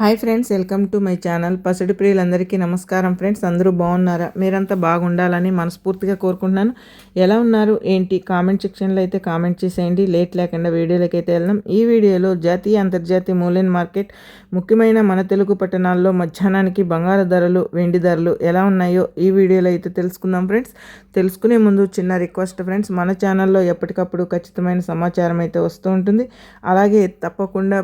Hi friends welcome to my channel. పసిడి ప్రియులందరికీ నమస్కారం ఫ్రెండ్స్. అందరూ బాగున్నారా? మీరంతా బాగుండాలని మనస్ఫూర్తిగా కోరుకుంటున్నాను. ఎలా ఉన్నారు? ఏంటి? కామెంట్ సెక్షన్లో అయితే కామెంట్ చేసేయండి. లేట్ లేకుండా వీడియోలోకి అయితే వెళ్దాం. ఈ వీడియోలో జాతీయ అంతర్జాతీయ మూలైన మార్కెట్ ముఖ్యమైన మన తెలుగు పట్టణాల్లో మధ్యాహ్నానికి బంగారు ధరలు వెండి ధరలు ఎలా ఉన్నాయో ఈ వీడియోలో అయితే తెలుసుకుందాం ఫ్రెండ్స్. తెలుసుకునే ముందు చిన్న రిక్వెస్ట్ ఫ్రెండ్స్. మన ఛానల్లో ఎప్పటికప్పుడు ఖచ్చితమైన సమాచారం అయితే వస్తూ ఉంటుంది. అలాగే తప్పకుండా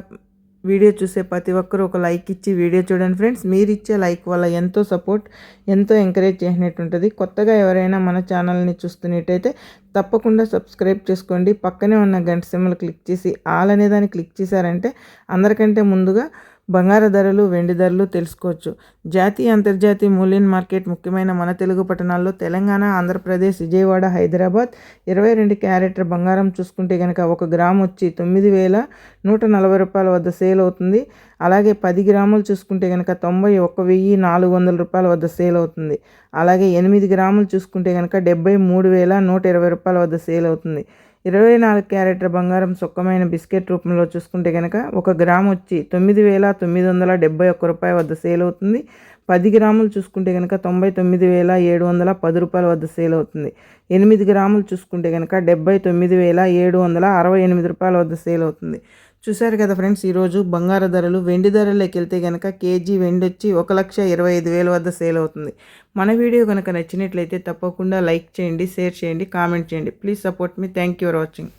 వీడియో చూసే ప్రతి ఒక్కరూ ఒక లైక్ ఇచ్చి వీడియో చూడండి ఫ్రెండ్స్. మీరు ఇచ్చే లైక్ వల్ల ఎంతో సపోర్ట్ ఎంతో ఎంకరేజ్ చేసినట్టు ఉంటుంది కొత్తగా ఎవరైనా మన ఛానల్ని చూస్తున్నట్టయితే తప్పకుండా సబ్స్క్రైబ్ చేసుకోండి. పక్కనే ఉన్న గంట సిమ్మలు క్లిక్ చేసి ఆల్ అనే దాన్ని క్లిక్ చేశారంటే అందరికంటే ముందుగా బంగారు ధరలు వెండి ధరలు తెలుసుకోవచ్చు. జాతీయ అంతర్జాతీయ మూల్యం మార్కెట్ ముఖ్యమైన మన తెలుగు పట్టణాల్లో తెలంగాణ ఆంధ్రప్రదేశ్ విజయవాడ హైదరాబాద్ ఇరవై రెండు క్యారెట్ల బంగారం చూసుకుంటే కనుక ఒక గ్రామ్ వచ్చి తొమ్మిది వేల నూట నలభై రూపాయల వద్ద సేల్ అవుతుంది. అలాగే పది గ్రాములు చూసుకుంటే కనుక తొంభై ఒక్క వెయ్యి నాలుగు వందల రూపాయల వద్ద సేల్ అవుతుంది. అలాగే ఎనిమిది గ్రాములు చూసుకుంటే కనుక డెబ్బై మూడు వేల నూట ఇరవై రూపాయల వద్ద సేల్ అవుతుంది. ఇరవై నాలుగు క్యారెట్ల బంగారం సుఖమైన బిస్కెట్ రూపంలో చూసుకుంటే కనుక ఒక గ్రామ్ వచ్చి తొమ్మిది వేల తొమ్మిది వందల డెబ్బై ఒక్క రూపాయి వద్ద సేల్ అవుతుంది. పది గ్రాములు చూసుకుంటే కనుక తొంభై తొమ్మిది వేల ఏడు వందల పది రూపాయల వద్ద సేల్ అవుతుంది. ఎనిమిది గ్రాములు చూసుకుంటే కనుక డెబ్బై తొమ్మిది వేల ఏడు వందల అరవై ఎనిమిది రూపాయల వద్ద సేల్ అవుతుంది. చూశారు కదా ఫ్రెండ్స్ ఈరోజు బంగారు ధరలు వెండి ధరలోకి వెళ్తే కనుక కేజీ వెండి వచ్చి ఒక లక్ష ఇరవై ఐదు వేల వద్ద సేల్ అవుతుంది. మన వీడియో కనుక నచ్చినట్లయితే తప్పకుండా లైక్ చేయండి షేర్ చేయండి కామెంట్ చేయండి. Please support me. Thank you for watching.